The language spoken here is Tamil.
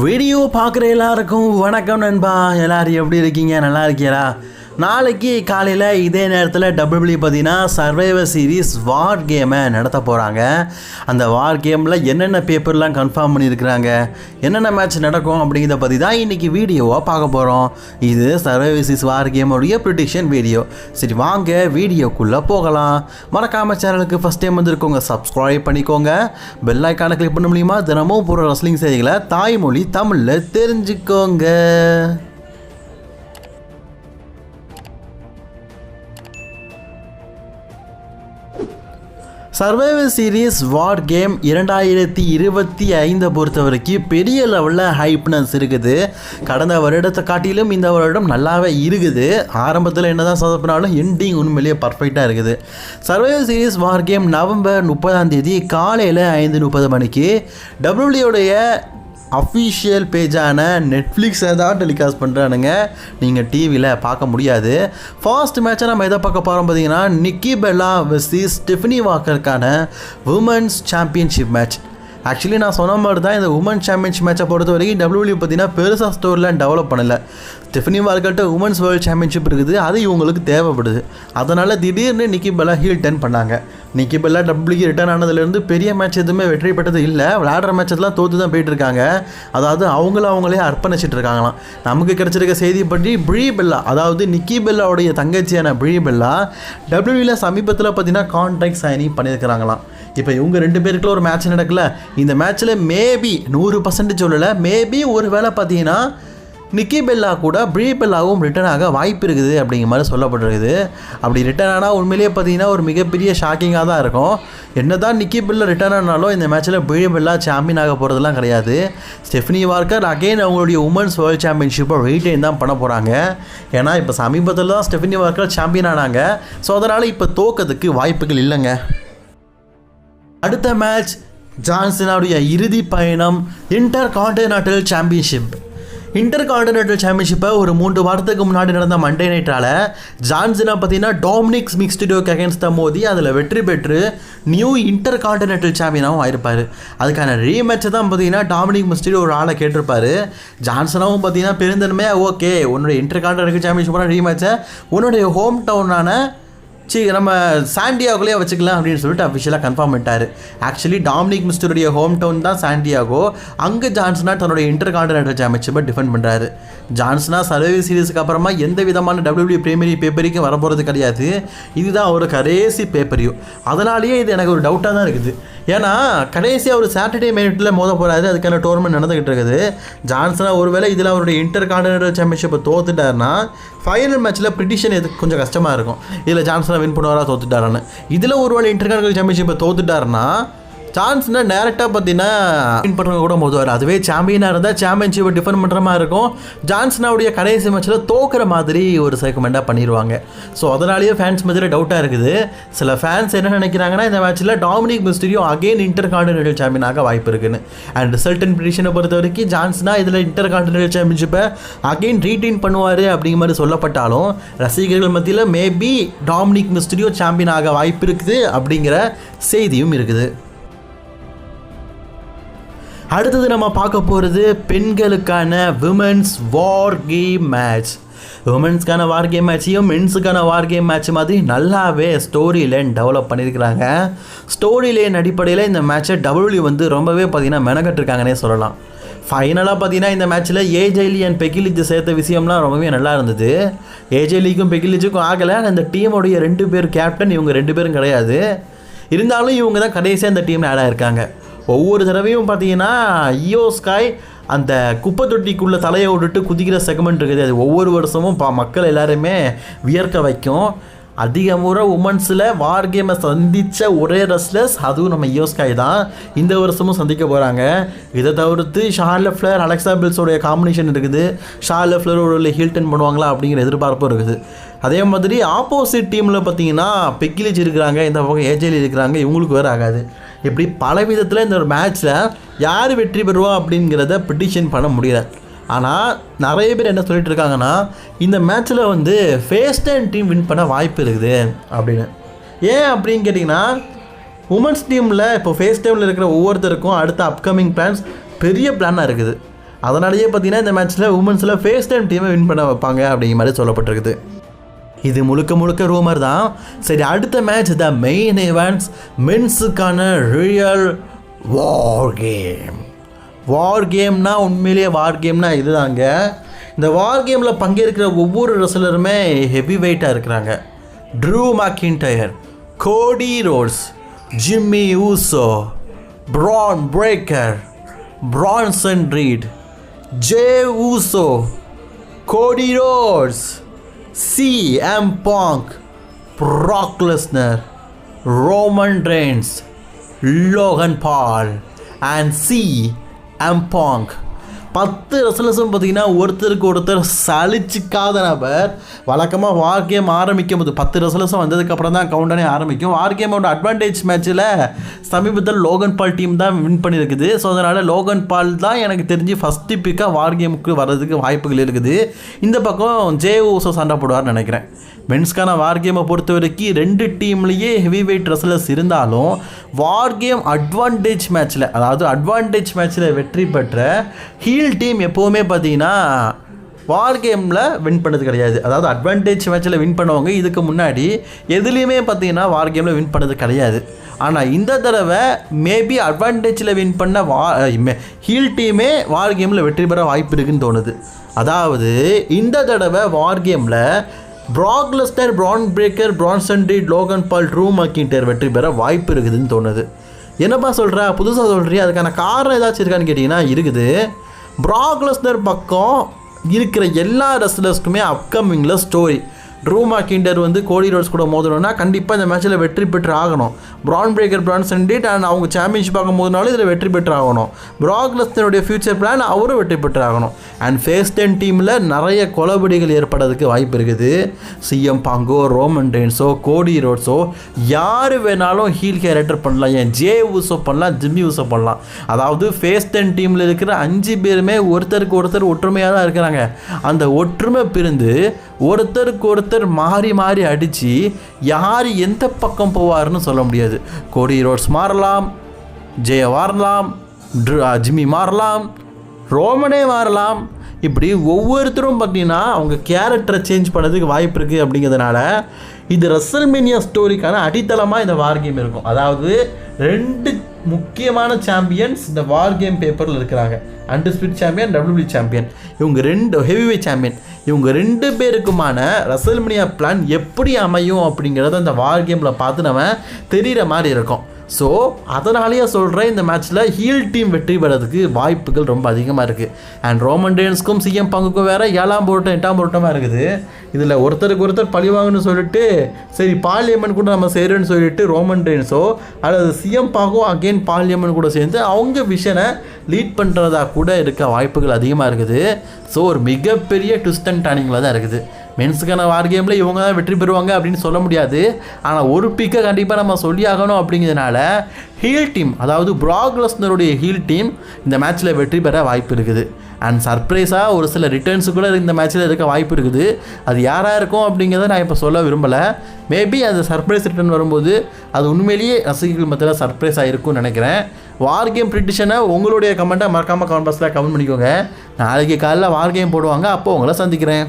வீடியோ பார்க்குற எல்லாருக்கும் வணக்கம் நண்பா. எல்லாரும் எப்படி இருக்கீங்க? நல்லா இருக்கீங்களா? நாளைக்கு காலையில் இதே நேரத்தில் டபிள்யூ பார்த்தீங்கன்னா சர்வைவர் சீரீஸ் வார் கேமை நடத்த போகிறாங்க அந்த வார் கேமில் என்னென்ன பேப்பர்லாம் கன்ஃபார்ம் பண்ணியிருக்கிறாங்க? என்னென்ன மேட்ச் நடக்கும் அப்படிங்கிறத பற்றி தான் இன்றைக்கி வீடியோவாக பார்க்க போகிறோம் இது சர்வைவர் சீரிஸ் வார் கேமோடைய ப்ரிடிக்ஷன் வீடியோ சரி வாங்க வீடியோக்குள்ளே போகலாம். மறக்காம சேனலுக்கு ஃபஸ்ட் டைம் வந்துருக்கோங்க சப்ஸ்கிரைப் பண்ணிக்கோங்க. பெல் ஐக்கானை கிளிக் பண்ண முடியுமா? தினமும் போகிற ரஸ்லிங் செய்திகளை தாய்மொழி தமிழில் தெரிஞ்சுக்கோங்க. சர்வைவர் சீரிஸ் வார் கேம் இரண்டாயிரத்தி இருபத்தி ஐந்தை பொறுத்த வரைக்கும் பெரிய லெவலில் ஹைப்னஸ் இருக்குது. கடந்த வருடத்தை காட்டிலும் இந்த வருடம் நல்லாவே இருக்குது. ஆரம்பத்தில் என்ன தான் சொதப்பினாலும் எண்டிங் உண்மையிலேயே பர்ஃபெக்டாக இருக்குது. Survivor Series War Game November முப்பதாம் தேதி காலையில் ஐந்து முப்பது மணிக்கு டபிள்யூடியோடைய அஃபிஷியல் பேஜான நெட்ஃப்ளிக்ஸை தான் டெலிகாஸ்ட் பண்ணுறானுங்க நீங்கள் டிவியில் பார்க்க முடியாது. ஃபர்ஸ்ட் மேட்சை நம்ம எதை பார்க்க போகிறோம் பார்த்தீங்கன்னா நிக்கி பெல்லா வெர்சஸ் ஸ்டெஃபனி வாக்கருக்கான உமன்ஸ் சாம்பியன்ஷிப் மேட்ச் ஆக்சுவலி நான் சொன்ன மாதிரி தான் இந்த உமன் சாம்பியன்ஷிப் மேட்சை பொறுத்த வரைக்கும் டபிள்யூ பார்த்தீங்கன்னா பெருசாக ஸ்டோரில் டெவலப் பண்ணல. ஸ்டெஃபனி வார்கல்ட்ட உமன்ஸ் வேர்ல்டு சாம்பியன்ஷிப் இருக்குது. அது இவங்களுக்கு தேவைப்படுது. அதனால் திடீர்னு நிக்கி பெல்லா ஹீல் டென் பண்ணாங்க. Nikki Bella W return e ஆனதுலேருந்து பெரிய மேட்ச் எதுவுமே வெற்றி பெற்றது இல்லை. விளையாடுற மேட்செல்லாம் தோற்று தான் போயிட்டுருக்காங்க. அதாவது அவங்கள அவங்களே அர்ப்பணிச்சிட்டு இருக்காங்களாம். நமக்கு கிடைச்சிருக்க செய்தி பற்றி ப்ரீ பெல்லா அதாவது நிக்கி பெல்லாவுடைய தங்கச்சியான ப்ரீ பெல்லா டபிள்யூவில் சமீபத்தில் பார்த்தீங்கன்னா கான்ட்ராக்ட் சைனிங் பண்ணியிருக்கிறாங்களாம். இப்போ இவங்க ரெண்டு பேருக்குள்ள ஒரு மேட்ச் நடக்கல. இந்த மேட்ச்சில் மேபி நூறு பர்சன்ட் சொல்லலை. மேபி ஒரு வேளை பார்த்தீங்கன்னா நிக்கி பெல்லா கூட ப்ரீ பெல்லாவும் ரிட்டர்ன் ஆக வாய்ப்பு இருக்குது அப்படிங்கிற மாதிரி சொல்லப்பட்டிருக்குது. அப்படி ரிட்டர்ன் ஆனால் உண்மையிலேயே பார்த்தீங்கன்னா ஒரு மிகப்பெரிய ஷாக்கிங்காக தான் இருக்கும். என்ன தான் நிக்கி பெல்லா ரிட்டர்ன் ஆனாலும் இந்த மேட்ச்சில் ப்ரீ பெல்லா சாம்பியன் ஆக போகிறதுலாம் கிடையாது. ஸ்டெஃப்னி வார்க்கர் அகைன் அவங்களுடைய உமன்ஸ் வேர்ல்டு சாம்பியன்ஷிப்பை ரீட்டைன் தான் பண்ண போகிறாங்க ஏன்னா இப்போ சமீபத்தில் தான் ஸ்டெஃப்னி வார்க்கர் சாம்பியன் ஆனாங்க. ஸோ அதனால் இப்போ தோக்கிறதுக்கு வாய்ப்புகள் இல்லைங்க. அடுத்த மேட்ச் ஜான்சனாவுடைய இறுதி பயணம் intercontinental championship intercontinental சாம்பியன்ஷிப்பை ஒரு மூன்று வாரத்துக்கு முன்னாடி நடந்த மண்டே நைட்டால் ஜான்சனா பார்த்தீங்கன்னா டாமினிக்ஸ் மிக்ஸ்டிடோக்கு அகேன்ஸ்ட் தான் மோதி அதில் வெற்றி பெற்று நியூ இன்டர் கான்டினென்டல் சாம்பியனாகவும் ஆயிருப்பார். அதுக்கான ரீமேட்சை தான் பார்த்தீங்கன்னா டாமினிக் மிஸ்டிடோ ஒரு ஆளை கேட்டிருப்பாரு. ஜான்சனாவும் பார்த்தீங்கன்னா பெருந்தன்மையாக ஓகே உன்னுடைய இன்டர் கான்டினென்டல் சாம்பியன்ஷிப்பான ரீமேட்சை உன்னுடைய ஹோம் டவுனான சரி நம்ம சாண்டியாகோலேயே வச்சுக்கலாம் அப்படின்னு சொல்லிட்டு அஃபிஷியலாக கன்ஃபார்ம் பண்ணிட்டார். ஆக்சுவலி டாமினிக் மிஸ்டருடைய ஹோம் டவுன் தான் சாண்டியாகோ. அங்கே ஜான்சனா தன்னுடைய இன்டர் கான்டினென்டல் சாம்பியன்ஷிப்பை டிஃபெண்ட் பண்ணுறாரு ஜான்சனா சர்வே சீரீஸுக்கு அப்புறமா எந்த விதமான டபிள்யூ பிரேமரி பேப்பரிக்கும் வரப்போகிறது கிடையாது. இதுதான் ஒரு கடைசி பேப்பரியும் அதனாலேயே இது எனக்கு ஒரு டவுட்டாக தான் இருக்குது. ஏன்னா கடைசியாக ஒரு சாட்டர்டே மினிட்டில் மோத போகிறாரு அதுக்கான டோர்னமெண்ட் நடந்துகிட்டு இருக்குது. ஜான்சனா ஒருவேளை இதில் அவருடைய இன்டர் கான்டினென்டல் சாம்பியன்ஷிப்பை தோத்துட்டாருன்னா ஃபைனல் மேட்ச்சில் ப்ரிடிஷன் எதுக்கு கொஞ்சம் கஷ்டமாக இருக்கும். இதில் ஜான்சனா வின் பண்ணுவாரா தோத்துட்டாரான்னு. இதில் ஒரு வேளை இன்டர்நேஷனல் சாம்பியன்ஷிப்பை தோத்துட்டாருன்னா சான்ஸ்னா டேரெக்டாக பார்த்தீங்கன்னா வின் பண்ணுறவங்க கூட மோதுவார். அதுவே சாம்பியனாக இருந்தால் சாம்பியன்ஷிப்பை டிஃபெண்ட் பண்ணுற மாதிரி இருக்கும். ஜான்சனாவுடைய கடைசி மேட்ச்சில் தோக்குற மாதிரி ஒரு செக்மெண்ட்டாக பண்ணிடுவாங்க ஸோ அதனாலேயே ஃபேன்ஸ் மத்தியில் டவுட்டாக இருக்குது. சில ஃபேன்ஸ் என்ன நினைக்கிறாங்கன்னா இந்த மேட்ச்சில் டாமினிக் மிஸ்டரியும் அகைன் இன்டர் கான்டினென்டல் சாம்பியனாக வாய்ப்பு இருக்குன்னு. அண்ட் ரிசல்ட் அண்ட் ப்ரிடிஷனை பொறுத்த வரைக்கும் ஜான்ஸ்னா இதில் இன்டர் கான்டினென்டல் சாம்பியன்ஷிப்பை அகைன் ரீட்டைன் பண்ணுவார் அப்படிங்கிற மாதிரி சொல்லப்பட்டாலும் ரசிகர்கள் மத்தியில் மேபி டாமினிக் மிஸ்டரியும் சாம்பியன் ஆக வாய்ப்பு இருக்குது அப்படிங்கிற செய்தியும் இருக்குது. அடுத்தது நம்ம பார்க்க போகிறது பெண்களுக்கான விமன்ஸ் வார் கேம் மேட்ச் உமன்ஸ்க்கான வார் கேம் மேட்சையும் மென்ஸுக்கான வார் கேம் மேட்ச் மாதிரி நல்லாவே ஸ்டோரி லைன் டெவலப் பண்ணியிருக்கிறாங்க. ஸ்டோரி லைன் அடிப்படையில் இந்த மேட்சை டபிள்யூ வந்து ரொம்பவே பார்த்தீங்கன்னா மெனக்கட்டிருக்காங்கன்னே சொல்லலாம். ஃபைனலாக பார்த்தீங்கன்னா இந்த மேட்ச்சில் ஏஜெய்லி அண்ட் பெகிலிஜ் சேர்த்த விஷயம்லாம் ரொம்பவே நல்லா இருந்தது. ஏஜெய்லிக்கும் பெகிலிஜுக்கும் ஆகலை. அந்த டீமுடைய ரெண்டு பேர் கேப்டன் இவங்க ரெண்டு பேரும் கிடையாது. இருந்தாலும் இவங்க தான் கடைசியாக இந்த டீமில் ஆட் ஆயிருக்காங்க. ஒவ்வொரு தடவையும் பார்த்தீங்கன்னா ஈயோ ஸ்காய் அந்த குப்பை தொட்டிக்குள்ளே தலையை விட்டுட்டு குதிக்கிற செக்மெண்ட் இருக்குது. அது ஒவ்வொரு வருஷமும் பா மக்கள் எல்லாருமே வியர்க்க வைக்கும். அதிக முறை உமன்ஸில் வார் கேமை சந்தித்த ஒரே ரெஸ்லர்ஸ் அதுவும் நம்ம யோஸ்காய் தான். இந்த வருஷமும் சந்திக்க போகிறாங்க இதை தவிர்த்து ஷார்ல ஃப்ளர் அலெக்சா பில்ஸோடைய காம்பினேஷன் இருக்குது. ஷார்ல ஃப்ளர் ஒரு ஹில்டன் பண்ணுவாங்களா அப்படிங்கிற எதிர்பார்ப்பும் இருக்குது. அதே மாதிரி ஆப்போசிட் டீமில் பார்த்தீங்கன்னா பெக்கிலிஜ் இருக்கிறாங்க இந்த பக்கம் ஏஜேலி இருக்கிறாங்க இவங்களுக்கு வேறு ஆகாது. இப்படி பல விதத்தில் இந்த ஒரு மேட்ச்சில் யார் வெற்றி பெறுவா அப்படிங்கிறத ப்ரிடிஷன் பண்ண முடியல. ஆனால் நிறைய பேர் என்ன சொல்லிட்டு இருக்காங்கன்னா இந்த மேட்ச்சில் வந்து ஃபேஸ்டன் டீம் வின் பண்ண வாய்ப்பு இருக்குது அப்படின்னு. ஏன் அப்படின்னு கேட்டிங்கன்னா உமன்ஸ் டீமில் இப்போ ஃபேஸ் டைமில் இருக்கிற ஒவ்வொருத்தருக்கும் அடுத்த அப்கமிங் பிளான்ஸ் பெரிய பிளானாக இருக்குது. அதனாலேயே பார்த்தீங்கன்னா இந்த மேட்ச்சில் உமன்ஸில் ஃபேஸ் டைம் டீமை வின் பண்ண வைப்பாங்க அப்படிங்கிற மாதிரி சொல்லப்பட்டிருக்குது. இது முழுக்க முழுக்க ரூமர் தான். சரி அடுத்த மேட்ச் த மெயின் ஈவெண்ட்ஸ் மென்ஸுக்கான ரியல் வார் கேம் வார் கேம்னா உண்மையிலேயே வார் கேம்னா இதுதாங்க. இந்த வார் கேமில் பங்கேற்கிற ஒவ்வொரு ரெஸ்லருமே ஹெவி வெயிட்டாக இருக்கிறாங்க. Drew McIntyre Cody Rhodes Jimmy Uso Bron Breakker Bronson Reed Jey Uso Cody Rhodes CM Punk, Brock Lesnar, Roman Reigns, Logan Paul, and CM Punk. பத்து ரெசலர்ஸும் பார்த்தீங்கன்னா ஒருத்தருக்கு ஒருத்தர் சலிச்சிக்காத நபர் வழக்கமாக வார் கேம் ஆரம்பிக்கும் போது பத்து ரெசலர்ஸும் வந்ததுக்கப்புறம் தான் கவுண்டனே ஆரம்பிக்கும். வார் கேமோட அட்வான்டேஜ் மேட்ச்சில் சமீபத்தில் லோகன் பால் டீம் தான் வின் பண்ணியிருக்குது. ஸோ அதனால் லோகன் பால் தான் எனக்கு தெரிஞ்சு ஃபஸ்ட்டு பிக்காக வார் கேமுக்கு வர்றதுக்கு வாய்ப்புகள் இருக்குது. இந்த பக்கம் ஜே ஊசோ சண்டை போடுவார்னு நினைக்கிறேன். மென்ஸ்க்கான வார் கேமை பொறுத்த வரைக்கும் ரெண்டு டீம்லேயே ஹெவி வெயிட் ரெஸ்லர்ஸ் இருந்தாலும் வார் கேம் அட்வான்டேஜ் மேட்ச்சில் அதாவது அட்வான்டேஜ் மேட்ச்சில் வெற்றி பெற்ற ஹீல் டீம் எப்போவுமே பார்த்தீங்கன்னா வார் கேமில் வின் பண்ணது கிடையாது. அதாவது அட்வான்டேஜ் மேட்ச்சில் வின் பண்ணுவாங்க இதுக்கு முன்னாடி எதுலேயுமே பார்த்தீங்கன்னா வார் கேமில் வின் பண்ணது கிடையாது. ஆனால் இந்த தடவை மேபி அட்வான்டேஜில் வின் பண்ண வா ஹீல் டீமே வார் கேமில் வெற்றி பெற வாய்ப்பு இருக்குன்னு தோணுது. அதாவது இந்த தடவை வார் கேமில் Brock Lesnar Bron Breakker Bronson Logan Paul Drew McIntyre வெற்றி பெற வாய்ப்பு இருக்குதுன்னு தோணுது. என்னப்பா சொல்கிற புதுசாக சொல்கிறியா அதுக்கான காரணம் ஏதாச்சும் இருக்கான்னு கேட்டிங்கன்னா இருக்குது. ப்ராக்லஸ்னர் பக்கம் இருக்கிற எல்லா ரெஸ்லர்ஸ்க்குமே அப்கமிங்கில் ஸ்டோரி ட்ரூ கிண்டர் வந்து கோடி ரோட்ஸ் கூட மோதணும்னா கண்டிப்பாக இந்த மேட்ச்சில் வெற்றி பெற்று ஆகணும். Bron Breakker Bronson Reed and அவங்க சாம்பியன்ஷிப் பார்க்கும் போதுனாலும் இதில் வெற்றி பெற்று ஆகணும். ப்ராக்லஸ்தனுடைய ஃபியூச்சர் பிளான் அவரும் வெற்றி பெற்று ஆகணும். அண்ட் ஃபேஸ் டென் டீமில் நிறைய கொலபடிகள் ஏற்படுறதுக்கு வாய்ப்பு இருக்குது. சிஎம் பாங்கோ ரோமன் ரெயின்ஸோ கோடி ரோட்ஸோ யார் வேணாலும் ஹீல் கேரக்டர் பண்ணலாம். ஏன் ஜே ஊசோ பண்ணலாம் ஜிம்மி ஊசோ பண்ணலாம். அதாவது ஃபேஸ் டென் டீமில் இருக்கிற அஞ்சு பேருமே ஒருத்தருக்கு ஒருத்தர் ஒற்றுமையாக தான் இருக்கிறாங்க. அந்த ஒற்றுமை பிரிந்து ஒருத்தருக்கு ஒருத்தர் மாறி மாறி அடித்து யார் எந்த பக்கம் போவார்னு சொல்ல முடியாது. கோடி ரோட்ஸ் மாறலாம் ஜெய மாறலாம் ஜிம்மி மாறலாம் ரோமனே மாறலாம். இப்படி ஒவ்வொருத்தரும் பார்த்தீங்கன்னா அவங்க கேரக்டரை சேஞ்ச் பண்ணதுக்கு வாய்ப்பு இருக்குது அப்படிங்கிறதுனால இது ரசல்மேனியா ஸ்டோரிக்கான அடித்தளமாக இந்த வார் கேம் இருக்கும். அதாவது ரெண்டு முக்கியமான சாம்பியன்ஸ் இந்த வார் கேம் பேப்பரில் இருக்கிறாங்க. அண்டர்ஸ்பிட் சாம்பியன் டபிள்யூபி சாம்பியன் இவங்க ரெண்டு ஹெவிவே சாம்பியன் இவங்க ரெண்டு பேருக்குமான ரசல்மேனியா பிளான் எப்படி அமையும் அப்படிங்கிறத அந்த வார் கேமில் பார்த்து நம்ம தெரிகிற மாதிரி இருக்கும். ஸோ அதனாலேயே சொல்கிறேன் இந்த மேட்ச்சில் ஹீல் டீம் வெற்றி பெறதுக்கு வாய்ப்புகள் ரொம்ப அதிகமாக இருக்குது அண்ட் ரோமன் டேன்ஸ்க்கும் சிஎம் பங்குக்கும் வேறு ஏழாம் போட்டம் எட்டாம் போட்டமாக இருக்குது. இதில் ஒருத்தருக்கு ஒருத்தர் பழிவாங்கன்னு சொல்லிட்டு சரி பார்லியமெண்ட் கூட நம்ம செய்கிறேன்னு சொல்லிட்டு ரோமன் டேன்ஸோ அல்லது சிஎம் பாகும் அகெயின் பார்லியமெண்ட் கூட சேர்ந்து அவங்க விஷனை லீட் பண்ணுறதா கூட இருக்க வாய்ப்புகள் அதிகமாக இருக்குது. ஸோ ஒரு மிகப்பெரிய ட்விஸ்ட் அண்ட் டர்னிங்கில் தான் இருக்குது. மென்ஸுக்கான வார் கேமில் இவங்க தான் வெற்றி பெறுவாங்க அப்படின்னு சொல்ல முடியாது. ஆனால் ஒரு பிக்கை கண்டிப்பாக நம்ம சொல்லி ஆகணும் அப்படிங்கிறதுனால ஹீல் டீம் அதாவது ப்ராக்லஸ்னருடைய ஹீல் டீம் இந்த மேட்ச்சில் வெற்றி பெற வாய்ப்பு இருக்குது. அண்ட் சர்ப்ரைஸாக ஒரு சில ரிட்டர்ன்ஸு கூட இந்த மேட்ச்சில் இருக்க வாய்ப்பு இருக்குது. அது யாராக இருக்கும் அப்படிங்கிறத நான் இப்போ சொல்ல விரும்பலை. மேபி அந்த சர்ப்ரைஸ் ரிட்டர்ன் வரும்போது அது உண்மையிலேயே ரசிகர்கள் மத்தியில் சர்ப்ரைஸ் ஆகிருக்கும்னு நினைக்கிறேன். வார் கேம் ப்ரிட்டிஷனை உங்களுடைய கமெண்ட்டை மறக்காமல் கமெண்ட் பாக்ஸில் கமெண்ட் பண்ணிக்கோங்க. நாளைக்கு காலைல வார் கேம் போடுவாங்க அப்போ உங்களை சந்திக்கிறேன்.